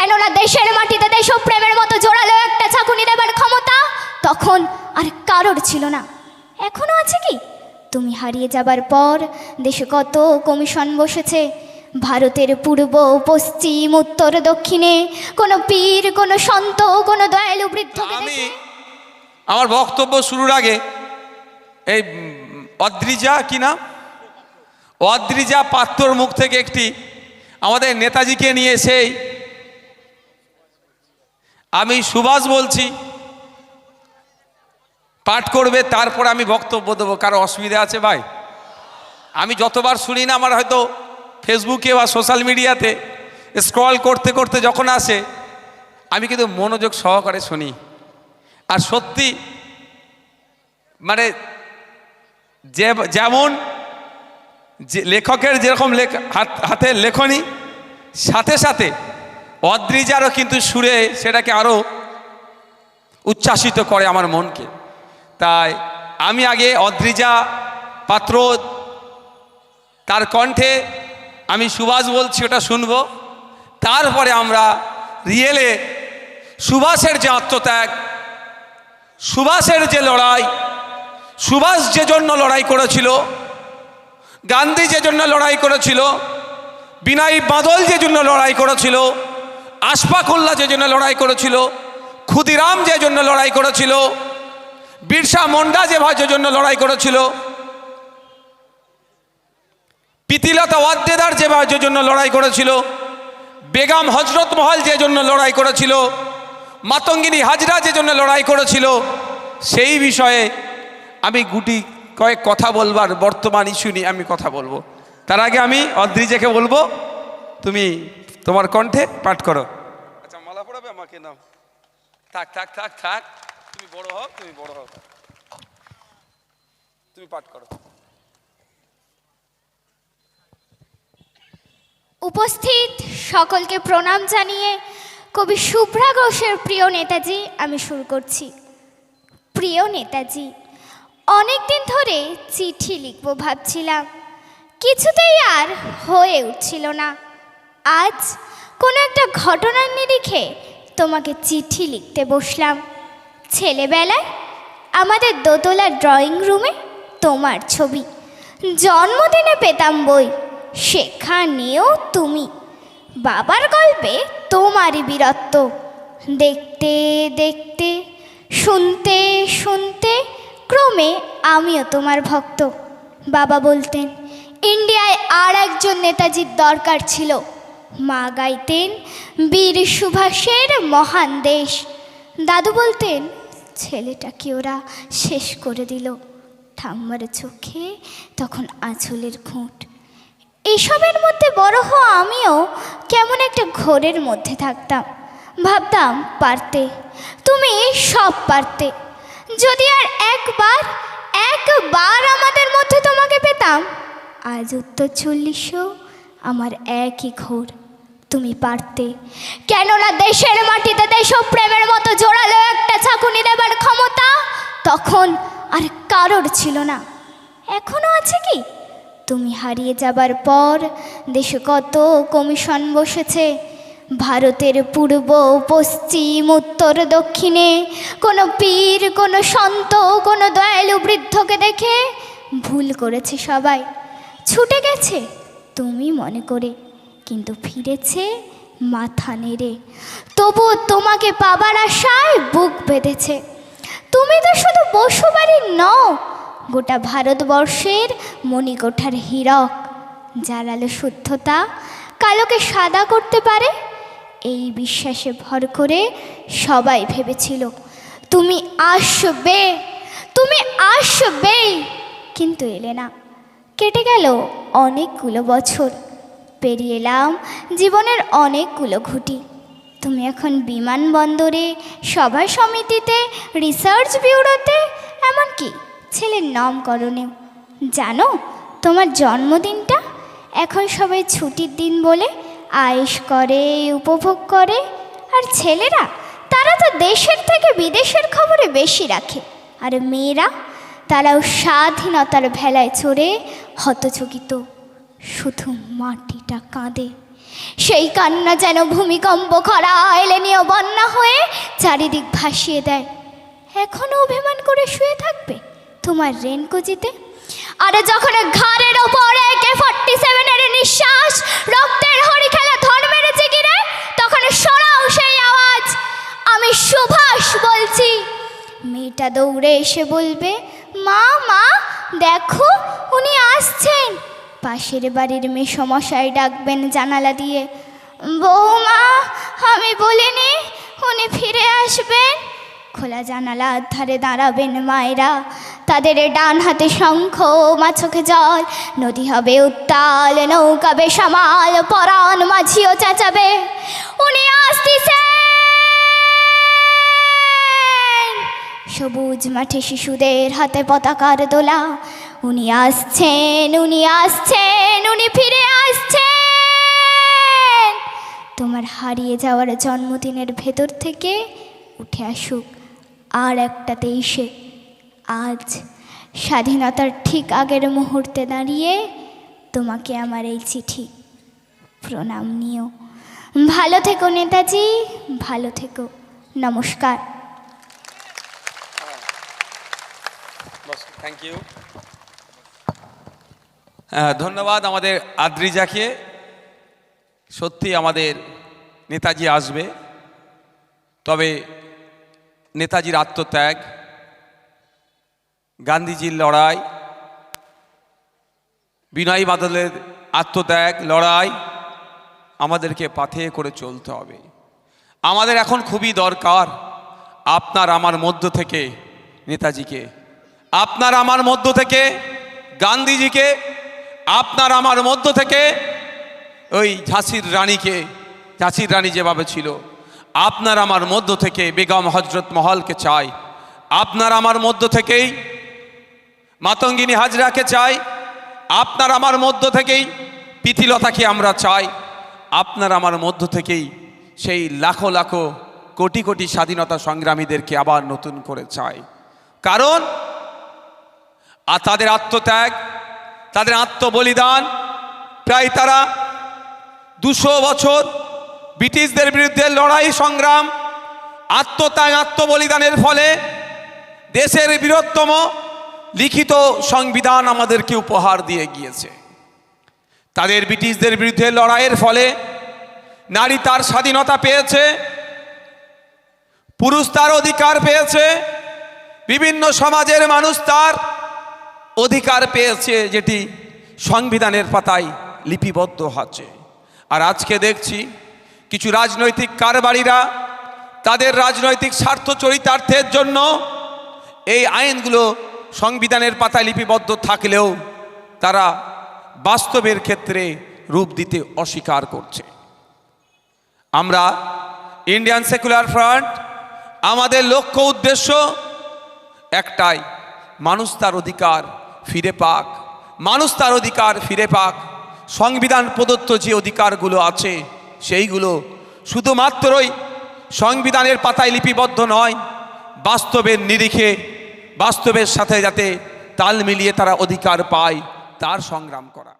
কেননা দেশের মাটিতে দেশপ্রেমের মতো জোরালো একটা চাকুনি দেবার ক্ষমতা তখন আর কারোর ছিল না। এখনও আছে কি? তুমি হারিয়ে যাবার পর দেশে কত কমিশন বসেছে। ভারতের পূর্ব পশ্চিম উত্তর দক্ষিণে কোনো পীর কোনো সন্ত কোনো দয়ালু বৃদ্ধ আমি আমার বক্তব্য শুরুর আগে এই অদ্রিজা কি নাম? অদ্রিজা পাত্রর মুখ থেকে একটি আমাদের নেতাজিকে নিয়ে সেই আমি সুভাষ বলছি। পাঠ করবে, তারপর আমি বক্তব্য দেবো। কারও অসুবিধা আছে ভাই? আমি যতবার শুনি না, আমার হয়তো ফেসবুকে বা সোশ্যাল মিডিয়াতে স্ক্রল করতে করতে যখন আসে, আমি কিন্তু মনোযোগ সহকারে শুনি। আর সত্যি মানে যে, যেমন যে লেখকের যেরকম হাতের লেখনী, সাথে সাথে অদ্রিজারও কিন্তু সুরে সেটাকে আরও উচ্ছ্বাসিত করে আমার মনকে। তাই আমি আগে অদ্রিজা পাত্র তার কণ্ঠে আমি সুভাষ বলছি, ওটা শুনব। তারপরে আমরা রিয়েলে সুভাষের যে আত্মত্যাগ, সুভাষের যে লড়াই, সুভাষ যে জন্য লড়াই করেছিল, গান্ধী যে জন্য লড়াই করেছিল বিনাই বাদল যে জন্য লড়াই করেছিল আশফাকুল্লাহ যে জন্য লড়াই করেছিল, ক্ষুদিরাম যে জন্য লড়াই করেছিল, বিরসা মুন্ডা যে ভাই যে জন্য লড়াই করেছিল, পিতিলতা ওয়াদ্দেদার যে ভাই যে জন্য লড়াই করেছিল, বেগম হজরত মহল যে জন্য লড়াই করেছিল, মাতঙ্গিনী হাজরা যে জন্য লড়াই করেছিল, সেই বিষয়ে আমি গুটি কয়েক কথা বলবার বর্তমান ইস্যু নিয়ে আমি কথা বলব। তার আগে আমি অদ্রিজেকে বলব, তুমি তোমার কণ্ঠে পাঠ করো। আচ্ছা মালা পড়াবে আমাকে? নাও। থাক থাক থাক থাক। তুমি বড় হও তুমি বড় হও। তুমি পাঠ করো। উপস্থিত সকলকে প্রণাম জানিয়ে কবি শুভ্রা ঘোষের প্রিয় নেতাজি আমি শুরু করছি। প্রিয় নেতাজি অনেক দিন ধরে চিঠি লিখব ভাবছিলাম। কিছুতেই আর হয়ে উঠছিল না। আজ কোনো একটা ঘটনার নিরিখে তোমাকে চিঠি লিখতে বসলাম। ছেলেবেলায় আমাদের দোতলা ড্রয়িং রুমে তোমার ছবি। জন্মদিনে পেতাম বই, সেখানেও তুমি। বাবার গল্পে তোমারই বীরত্ব। দেখতে দেখতে, শুনতে শুনতে ক্রমে আমিও তোমার ভক্ত। বাবা বলতেন, ইন্ডিয়ায় আর একজন নেতাজির দরকার ছিল। মা গাইতেন বীর সুভাষের মহান দেশ। দাদু বলতেন, ছেলেটাকে ওরা শেষ করে দিল। ঠাম্মার চোখে তখন আঁচলের খুঁট। এসবের মধ্যে বড় হওয়া আমিও কেমন একটা ঘোরের মধ্যে থাকতাম। ভাবতাম, পারতে, তুমি সব পারতে। যদি আর একবার একবার আমাদের মধ্যে তোমাকে পেতাম, আজ উত্তর চল্লিশও আমার একই ঘোর। তুমি পারতে। কেননা দেশের মাটিতে দেশপ্রেমের মতো জোরালো একটা চাকুনি দেবার ক্ষমতা তখন আর কারোর ছিল না। এখনও আছে কি? তুমি হারিয়ে যাবার পর দেশে কত কমিশন বসেছে। ভারতের পূর্ব, পশ্চিম, উত্তর, দক্ষিণে কোনো পীর, কোনো সন্ত, কোনো দয়ালু বৃদ্ধকে দেখে ভুল করেছে সবাই। ছুটে গেছে, তুমি মনে করে কিন্তু ফিরেছে মাথা নেড়ে। তবু তোমাকে পাবার আশায় বুক বেঁধেছে। তুমি তো শুধু বসু বসুবাড়ির নও, গোটা ভারতবর্ষের মণিকোঠার হীরক। যার আলো শুদ্ধতা কালোকে সাদা করতে পারে, এই বিশ্বাসে ভর করে সবাই ভেবেছিল, তুমি আসবে, তুমি আসবেই কিন্তু এলে না। কেটে গেল অনেকগুলো বছর। পেরিয়ে এলাম, জীবনের অনেকগুলো ঘুটি। তুমি এখন বিমানবন্দরে, সভা সমিতিতে, রিসার্চ ব্যুরোতে, এমনকি ছেলের নামকরণেও। জানো, তোমার জন্মদিনটা এখন সবাই ছুটির দিন বলে আয়েশ করে, উপভোগ করে, আর ছেলেরা, তারা তো দেশের থেকে বিদেশের খবরে বেশি রাখে। আর মেয়েরা, তারাও স্বাধীনতার ভেলায় চড়ে হতচকিত। শুধু মাটিটা কাঁদে। সেই কান্না যেন ভূমিকম্প খরা এলে নিয়ে বন্যা হয়ে চারিদিক ভাসিয়ে দেয়। এখনও অভিমান করে শুয়ে থাকবে তোমার রেনকুজিতে? আর যখন ঘাড়ের ওপরে কে ফর্টি সেভেনের নিঃশ্বাস, রক্তের হরি খেলা ধন মেরেছে গিরে তখন শোনাও সেই আওয়াজ। আমি সুভাষ বলছি। মেয়েটা দৌড়ে এসে বলবে, মা মা, দেখো, উনি আসছেন। পাশের বাড়ির মেয়ে সমস্যায় ডাকবেন জানালা দিয়ে। বৌমা, আমি বলিনি উনি ফিরে আসবেন। খোলা জানালার ধারে দাঁড়াবেন মায়েরা। তাদের ডান হাতে শঙ্খ মা চোখে জল। নদী হবে উত্তাল, নৌকা বেসামাল পরাণ মাঝিও চেঁচাবে। উনি আসতেছেন। সবুজ মাঠে শিশুদের হাতে পতাকার দোলা। উনি আসছেন উনি আসছেন, উনি ফিরে আসছেন। তোমার হারিয়ে যাওয়ার জন্মদিনের ভেতর থেকে উঠে আসুক আর একটা তেইশে আজ স্বাধীনতার ঠিক আগের মুহূর্তে দাঁড়িয়ে তোমাকে আমার এই চিঠি প্রণাম নিও। ভালো থেকো নেতাজি, ভালো থেকো, নমস্কার। থ্যাংক ইউ ধন্যবাদ আমাদের আদ্রিজাকে। সত্যি আমাদের নেতাজি আসবে, তবে নেতাজির আত্মত্যাগ, গান্ধীজির লড়াই, বিনয় বাদলের আত্মত্যাগ, লড়াই আমাদেরকে পাথে করে চলতে হবে। আমাদের এখন খুবই দরকার আপনার আমার মধ্য থেকে নেতাজিকে, আপনার আমার মধ্য থেকে গান্ধীজিকে আপনার আমার মধ্য থেকে ওই ঝাঁসির রানীকে, ঝাঁসির রানী যেভাবে ছিল, আপনার আমার মধ্য থেকে বেগম হজরত মহলকে চাই। আপনার আমার মধ্য থেকেই মাতঙ্গিনী হাজরাকে চাই। আপনার আমার মধ্য থেকেই প্রীতিলতাকে আমরা চাই। আপনার আমার মধ্য থেকেই সেই লাখো লাখো কোটি কোটি স্বাধীনতা সংগ্রামীদেরকে আবার নতুন করে চাই। কারণ, আর তাদের আত্মত্যাগ তাদের আত্মবলিদান। প্রায় তারা দুশো বছর ব্রিটিশদের বিরুদ্ধে লড়াই, সংগ্রাম, আত্মত্যাগ, আত্মবলিদানের ফলে দেশের বৃহত্তম লিখিত সংবিধান আমাদেরকে উপহার দিয়ে গিয়েছে। তাদের ব্রিটিশদের বিরুদ্ধে লড়াইয়ের ফলে নারী তার স্বাধীনতা পেয়েছে, পুরুষ তার অধিকার পেয়েছে, বিভিন্ন সমাজের মানুষ তার অধিকার পেয়েছে যেটি সংবিধানের পাতায় লিপিবদ্ধ আছে। আর আজকে দেখছি কিছু রাজনৈতিক কারবারিরা তাদের রাজনৈতিক স্বার্থ চরিতার্থের জন্য এই আইনগুলো সংবিধানের পাতায় লিপিবদ্ধ থাকলেও তারা বাস্তবের ক্ষেত্রে রূপ দিতে অস্বীকার করছে। আমরা ইন্ডিয়ান সেকুলার ফ্রন্ট, আমাদের লক্ষ্য উদ্দেশ্য একটাই, মানুষ তার অধিকার ফিরে পাক। মানুষ তার অধিকার ফিরে পাক। সংবিধান প্রদত্ত যে অধিকারগুলো আছে, সেইগুলো শুধুমাত্রই সংবিধানের পাতায় লিপিবদ্ধ নয়, বাস্তবের নিরিখে, বাস্তবের সাথে যাতে তাল মিলিয়ে তারা অধিকার পায়, তার সংগ্রাম করা।